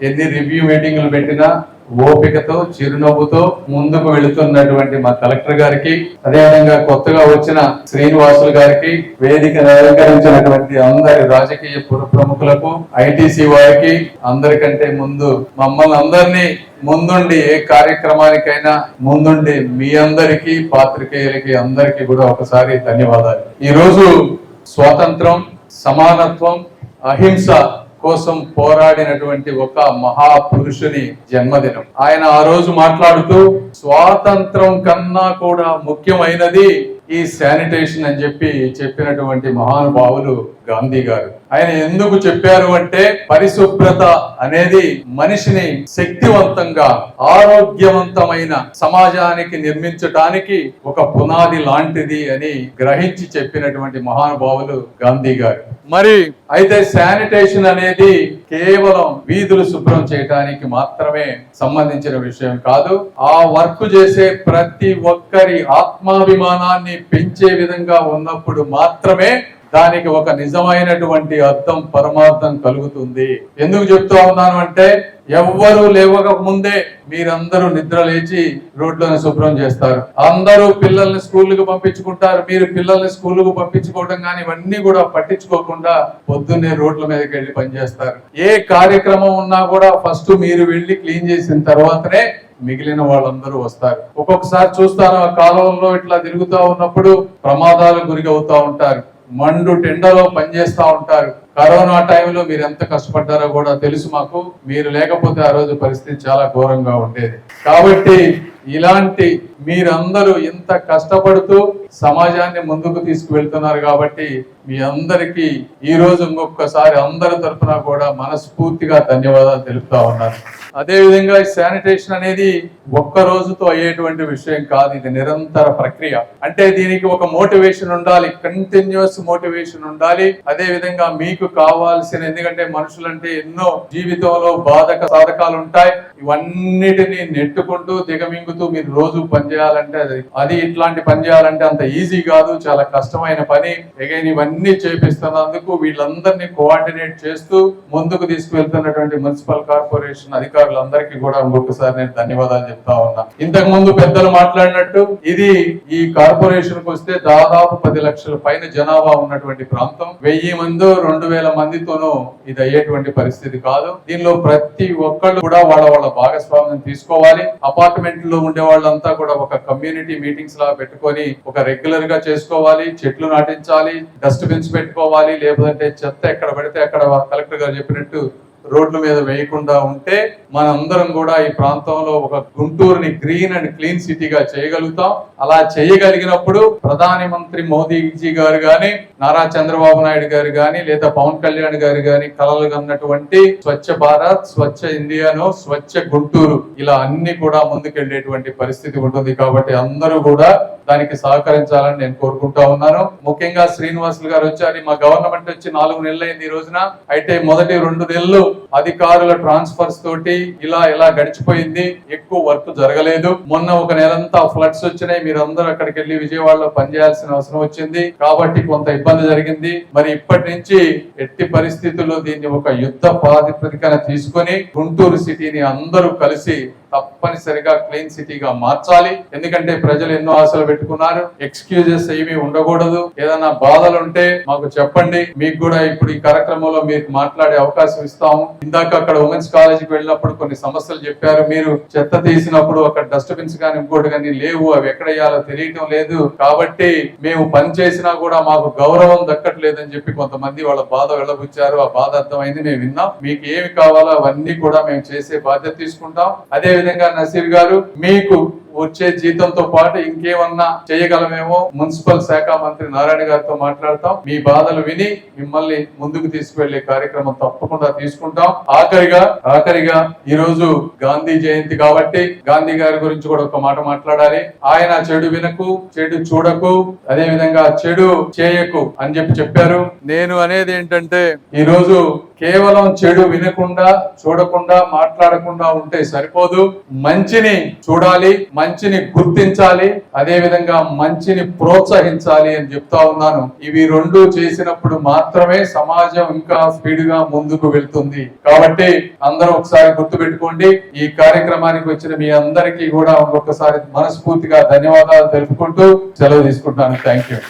ఎన్ని రివ్యూ మీటింగ్లు పెట్టినా ఓపికతో చిరునవ్వుతో ముందుకు వెళుతున్నటువంటి మా కలెక్టర్ గారికి అదేవిధంగా కొత్తగా వచ్చిన శ్రీనివాసులు గారికి వేదిక అలంకరించినటువంటి అందరి రాజకీయ ప్రముఖులకు ఐటీసీ వారికి అందరికంటే ముందు మమ్మల్ని అందరినీ ముందుండి ఏ కార్యక్రమానికైనా ముందుండి మీ అందరికీ పాత్రికేయులకి అందరికీ కూడా ఒకసారి ధన్యవాదాలు. ఈ రోజు స్వాతంత్రం సమానత్వం అహింస కోసం పోరాడినటువంటి ఒక మహాపురుషుని జన్మదినం. ఆయన ఆ రోజు మాట్లాడుతూ స్వాతంత్రం కన్నా కూడా ముఖ్యమైనది ఈ శానిటేషన్ అని చెప్పి చెప్పినటువంటి మహానుభావులు గాంధీ గారు. ఆయన ఎందుకు చెప్పారు అంటే పరిశుభ్రత అనేది మనిషిని శక్తివంతంగా ఆరోగ్యవంతమైన సమాజానికి నిర్మించటానికి ఒక పునాది లాంటిది అని గ్రహించి చెప్పినటువంటి మహానుభావులు గాంధీ గారు. మరి అయితే శానిటేషన్ అనేది కేవలం వీధులు శుభ్రం చేయడానికి మాత్రమే సంబంధించిన విషయం కాదు. ఆ వర్క్ చేసే ప్రతి ఒక్కరి ఆత్మాభిమానాన్ని పెంచే విధంగా ఉన్నప్పుడు మాత్రమే దానికి ఒక నిజమైనటువంటి అర్థం పరమార్థం కలుగుతుంది. ఎందుకు చెప్తా ఉన్నాను అంటే ఎవ్వరూ లేవక ముందే మీరందరూ నిద్ర లేచి రోడ్లను శుభ్రం చేస్తారు. అందరూ పిల్లల్ని స్కూళ్ళకు పంపించుకుంటారు. మీరు పిల్లల్ని స్కూళ్ళకు పంపించుకోవడం కానీ ఇవన్నీ కూడా పట్టించుకోకుండా పొద్దున్నే రోడ్ల మీదకి వెళ్ళి పనిచేస్తారు. ఏ కార్యక్రమం ఉన్నా కూడా ఫస్ట్ మీరు వెళ్ళి క్లీన్ చేసిన తర్వాతనే మిగిలిన వాళ్ళందరూ వస్తారు. ఒక్కొక్కసారి చూస్తాను ఆ కాలంలో ఇట్లా తిరుగుతూ ఉన్నప్పుడు ప్రమాదాలకు గురి అవుతా ఉంటారు. మండు టెండలో పనిచేస్తా ఉంటారు. కరోనా టైంలో మీరు ఎంత కష్టపడ్డారో కూడా తెలుసు మాకు. మీరు లేకపోతే ఆ రోజు పరిస్థితి చాలా ఘోరంగా ఉండేది. కాబట్టి ఇలాంటి మీరందరూ ఇంత కష్టపడుతూ సమాజాన్ని ముందుకు తీసుకువెళ్తున్నారు కాబట్టి మీ అందరికీ ఈ రోజు ఇంకొకసారి అందరి తరఫున కూడా మనస్ఫూర్తిగా ధన్యవాదాలు తెలుపుతా ఉన్నాను. అదే విధంగా ఈ శానిటేషన్ అనేది ఒక్క రోజుతో అయ్యేటువంటి విషయం కాదు ఇది నిరంతర ప్రక్రియ. అంటే దీనికి ఒక మోటివేషన్ ఉండాలి కంటిన్యూస్ మోటివేషన్ ఉండాలి. అదే విధంగా మీకు కావాల్సిన ఎందుకంటే మనుషులంటే ఎన్నో జీవితంలో బాధక సాధకాలు ఉంటాయి. ఇవన్నిటిని నెట్టుకుంటూ దిగమింగు దిగమింగుతూ మీరు రోజు పని చేయాలంటే అది అది ఇట్లాంటి పని చేయాలంటే అంత ఈజీ కాదు చాలా కష్టమైన పని. అగైన్ ఇవన్నీ చేపిస్తున్నందుకు వీళ్ళందరినీ కోఆర్డినేట్ చేస్తూ ముందుకు తీసుకువెళ్తున్నటువంటి మున్సిపల్ కార్పొరేషన్ అధికారులందరికీ కూడా ఇంకొకసారి నేను ధన్యవాదాలు చెప్తా ఉన్నా. ఇంతకు ముందు పెద్దలు మాట్లాడినట్టు ఇది ఈ కార్పొరేషన్కు వస్తే దాదాపు పది లక్షల పైన జనాభా ఉన్నటువంటి ప్రాంతం. వెయ్యి మంది రెండు వేల మందితోనూ ఇది అయ్యేటువంటి పరిస్థితి కాదు. దీనిలో ప్రతి ఒక్కళ్ళు కూడా వాళ్ళ వాళ్ళ భాగస్వామ్యం తీసుకోవాలి. అపార్ట్మెంట్లో ఉండే వాళ్ళంతా కూడా ఒక కమ్యూనిటీ మీటింగ్స్ లా పెట్టుకొని ఒక రెగ్యులర్గా చేసుకోవాలి చెట్లు నాటించాలి డస్ట్ బిన్స్ పెట్టుకోవాలి లేదంటే చెత్త ఎక్కడ పడితే అక్కడ కలెక్టర్ గారు చెప్పినట్టు రోడ్ల మీద వేయకుండా ఉంటే మనందరం కూడా ఈ ప్రాంతంలో ఒక గుంటూరుని గ్రీన్ అండ్ క్లీన్ సిటీగా చేయగలుగుతాం. అలా చేయగలిగినప్పుడు ప్రధాని మంత్రి మోదీజీ గారు గాని నారా చంద్రబాబు నాయుడు గారు గాని లేదా పవన్ కళ్యాణ్ గారు గాని కలలు కన్నటువంటి స్వచ్ఛ భారత్ స్వచ్ఛ ఇండియాను స్వచ్ఛ గుంటూరు ఇలా అన్ని కూడా ముందుకెళ్ళేటువంటి పరిస్థితి ఉంటుంది కాబట్టి అందరూ కూడా దానికి సహకరించాలని నేను కోరుకుంటా ఉన్నాను. ముఖ్యంగా శ్రీనివాసులు గారు వచ్చారు. మా గవర్నమెంట్ వచ్చి నాలుగు నెలలు అయింది ఈ రోజున. అయితే మొదటి రెండు నెలలు అధికారుల ట్రాన్స్ఫర్స్ తోటి ఇలా ఇలా గడిచిపోయింది ఎక్కువ వర్క్ జరగలేదు. మొన్న ఒక నెలంతా ఫ్లడ్స్ వచ్చినాయి. మీరు అందరూ అక్కడికి వెళ్ళి విజయవాడలో పనిచేయాల్సిన అవసరం వచ్చింది. కాబట్టి కొంత ఇబ్బంది జరిగింది. మరి ఇప్పటి నుంచి ఎట్టి పరిస్థితుల్లో దీన్ని ఒక యుద్ధ ప్రాతిపదికన తీసుకొని గుంటూరు సిటీని అందరూ కలిసి తప్పనిసరిగా క్లీన్ సిటీగా మార్చాలి. ఎందుకంటే ప్రజలు ఎన్నో ఆశలు పెట్టుకున్నారు. ఎక్స్క్యూజెస్ ఏమీ ఉండకూడదు. ఏదైనా బాధలు ఉంటే మాకు చెప్పండి. మీకు కూడా ఇప్పుడు ఈ కార్యక్రమంలో మీకు మాట్లాడే అవకాశం ఇస్తాము. ఇందాక అక్కడ ఉమెన్స్ కాలేజీకి వెళ్ళినప్పుడు కొన్ని సమస్యలు చెప్పారు. మీరు చెత్త తీసినప్పుడు అక్కడ డస్ట్బిన్స్ కానీ ఇంకోటి కానీ లేవు. అవి ఎక్కడ వేయాలో తెలియటం లేదు. కాబట్టి మేము పని చేసినా కూడా మాకు గౌరవం దక్కట్లేదని చెప్పి కొంతమంది వాళ్ళ బాధ వెళ్ళబుచ్చారు. ఆ బాధ అర్థమైంది. మేము విన్నాం. మీకు ఏమి కావాలో అవన్నీ కూడా మేము చేసే బాధ్యత తీసుకుంటాం. అదే విధంగా నసీర్ గారు మీకు వచ్చే జీతంతో పాటు ఇంకేమన్నా చేయగలమేమో మున్సిపల్ శాఖ మంత్రి నారాయణ గారితో మాట్లాడతాం. మీ బాధలు విని మిమ్మల్ని ముందుకు తీసుకువెళ్ళే కార్యక్రమం తప్పకుండా తీసుకుంటాం. ఆఖరిగా ఆఖరిగా ఈ రోజు గాంధీ జయంతి కాబట్టి గాంధీ గారి గురించి కూడా ఒక మాట మాట్లాడాలి. ఆయన చెడు వినకు చెడు చూడకు అదే విధంగా చెడు చేయకు అని చెప్పి చెప్పారు. నేను అనేది ఏంటంటే ఈ రోజు కేవలం చెడు వినకుండా చూడకుండా మాట్లాడకుండా ఉంటే సరిపోదు. మంచిని చూడాలి మంచిని గుర్తించాలి అదే విధంగా మంచిని ప్రోత్సహించాలి అని చెప్తా ఉన్నాను. ఇవి రెండు చేసినప్పుడు మాత్రమే సమాజం ఇంకా స్పీడ్గా ముందుకు వెళ్తుంది. కాబట్టి అందరూ ఒకసారి గుర్తు పెట్టుకోండి ఈ కార్యక్రమానికి వచ్చిన మీ అందరికీ కూడా ఒక్కొక్కసారి మనస్ఫూర్తిగా ధన్యవాదాలు తెలుపుకుంటూ సెలవు తీసుకుంటాను థ్యాంక్ యూ.